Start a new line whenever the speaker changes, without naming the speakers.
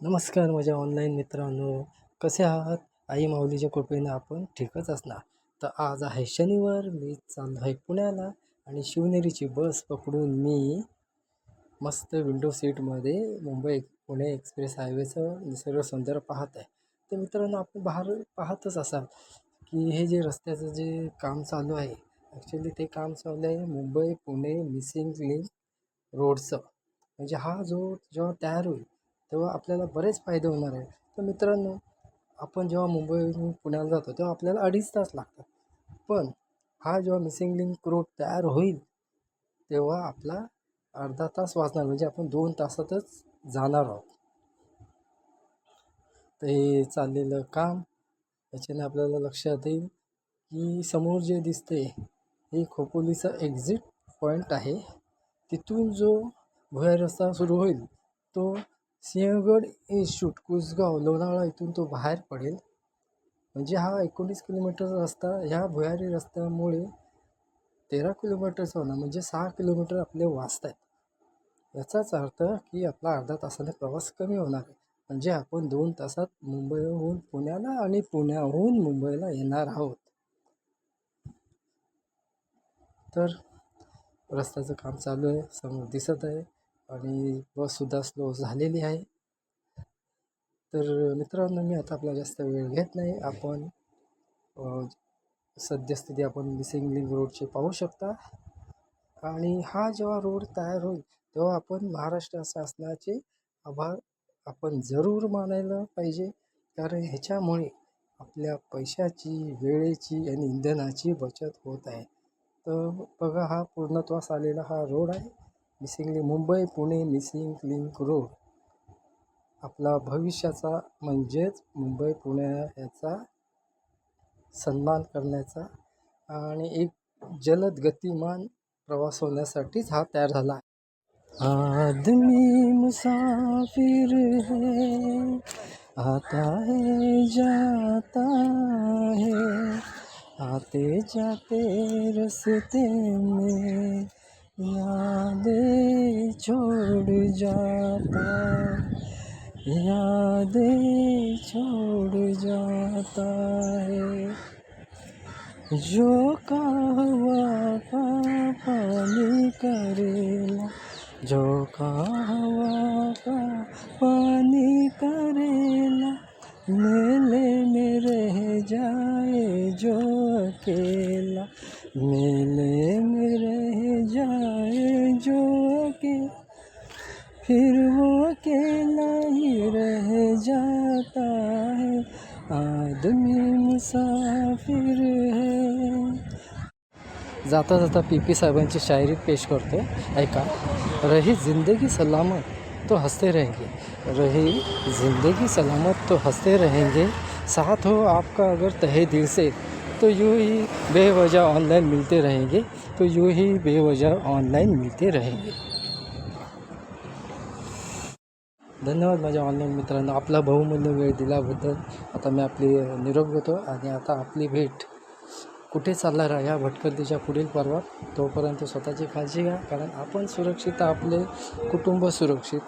नमस्कार माझ्या ऑनलाईन मित्रांनो. कसे आहात? आई माऊलीच्या कृपेनं आपण ठीकच असणार. तर आज आहे शनिवार मी चाललो आहे पुण्याला आणि शिवनेरीची बस पकडून मी मस्त विंडो सीटमध्ये मुंबई पुणे एक्सप्रेस हायवेचं निसर्ग सौंदर्य पाहत आहे तर मित्रांनो आपण बाहेर पाहतच असाल की हे जे रस्त्याचं जे काम चालू आहे ॲक्च्युली ते काम चालू आहे मुंबई पुणे मिसिंग लिंक रोडचं म्हणजे हा जो जेव्हा तयार होईल तेव्हा आपल्याला बरेच फायदे होणार आहे तर मित्रांनो आपण जेव्हा मुंबईवरून पुण्याला जातो तेव्हा आपल्याला अडीच तास लागतात. पण हा जेव्हा मिसिंग लिंक रोड तयार होईल तेव्हा आपला अर्धा तास वाचणार म्हणजे आपण दोन तासातच जाणार आहोत. तर हे चाललेलं काम याच्याने आपल्याला लक्षात येईल की समोर जे दिसते हे खोपोलीचा एक्झिट पॉईंट आहे. तिथून जो भुयार रस्ता सुरू होईल तो सिंहगड इन्स्टिट्यूट कुसगाव लोणावळा इथून तो बाहेर पडेल. म्हणजे हा एकोणीस किलोमीटरचा रस्ता ह्या भुयारी रस्त्यामुळे तेरा किलोमीटरचा होणार म्हणजे सहा किलोमीटर आपले वाचत आहेत. याचाच अर्थ की आपला अर्धा तासाने प्रवास कमी होणार आहे. म्हणजे आपण दोन तासात मुंबईहून पुण्याला आणि पुण्याहून मुंबईला येणार आहोत. तर रस्त्याचं काम चालू आहे समोर दिसत आहे. आणि बससुद्धा स्लो झालेली आहे. तर मित्रांनो मी आता आपला जास्त वेळ घेत नाही. आपण सद्यस्थिती आपण मिसिंग लिंक रोडची पाहू शकता. आणि हा जेव्हा रोड तयार होईल तेव्हा आपण महाराष्ट्र शासनाचे आभार आपण जरूर मानायला पाहिजे. कारण ह्याच्यामुळे आपल्या पैशाची वेळेची आणि इंधनाची बचत होत आहे. तर बघा हा पूर्णत्वास आलेला हा रोड आहे. Missing Mumbai Pune missing link road. आपला भविष्याचा म्हणजेच मुंबई पुणे याचा सन्मान करण्याचा आणि एक जलद गतिमान प्रवास होण्यासाठीच हा तयार झाला आहे. आदमी मुसाफिर है आता है जाता है. आते जाते रस्ते में यादें छोड़ जाता यादें छोड़ जाता है। जो कहवा पापा पानी करेला जो कहवा का जो अकेला मेले में रह जाए, जो अकेला। फिर वो अकेला ही रह जाता है। आदमी मुसाफिर है। जाता जाता पी पी साहेबांची शायरी पेश करतो. ऐका, रही ज़िंदगी सलामत तो हँसते रहेंगे. रही ज़िंदगी सलामत तो हँसते रहेंगे. साथ हो आपका अगर तहे दिल से तो यूँ ही बेवजह ऑनलाइन मिलते रहेंगे तो यूँ ही बेवजह ऑनलाइन मिलते रहेंगे। धन्यवाद माझ्या ऑनलाईन मित्रांनो आपला बहुमूल्य वेळ दिल्याबद्दल. आता मी आपली निरोप घेतो आणि आता आपली भेट कुठे चालणार आहे या भटकंतीच्या पुढील पर्वात? तोपर्यंत स्वतःची काळजी घ्या कारण आपण सुरक्षित आपले कुटुंब सुरक्षित.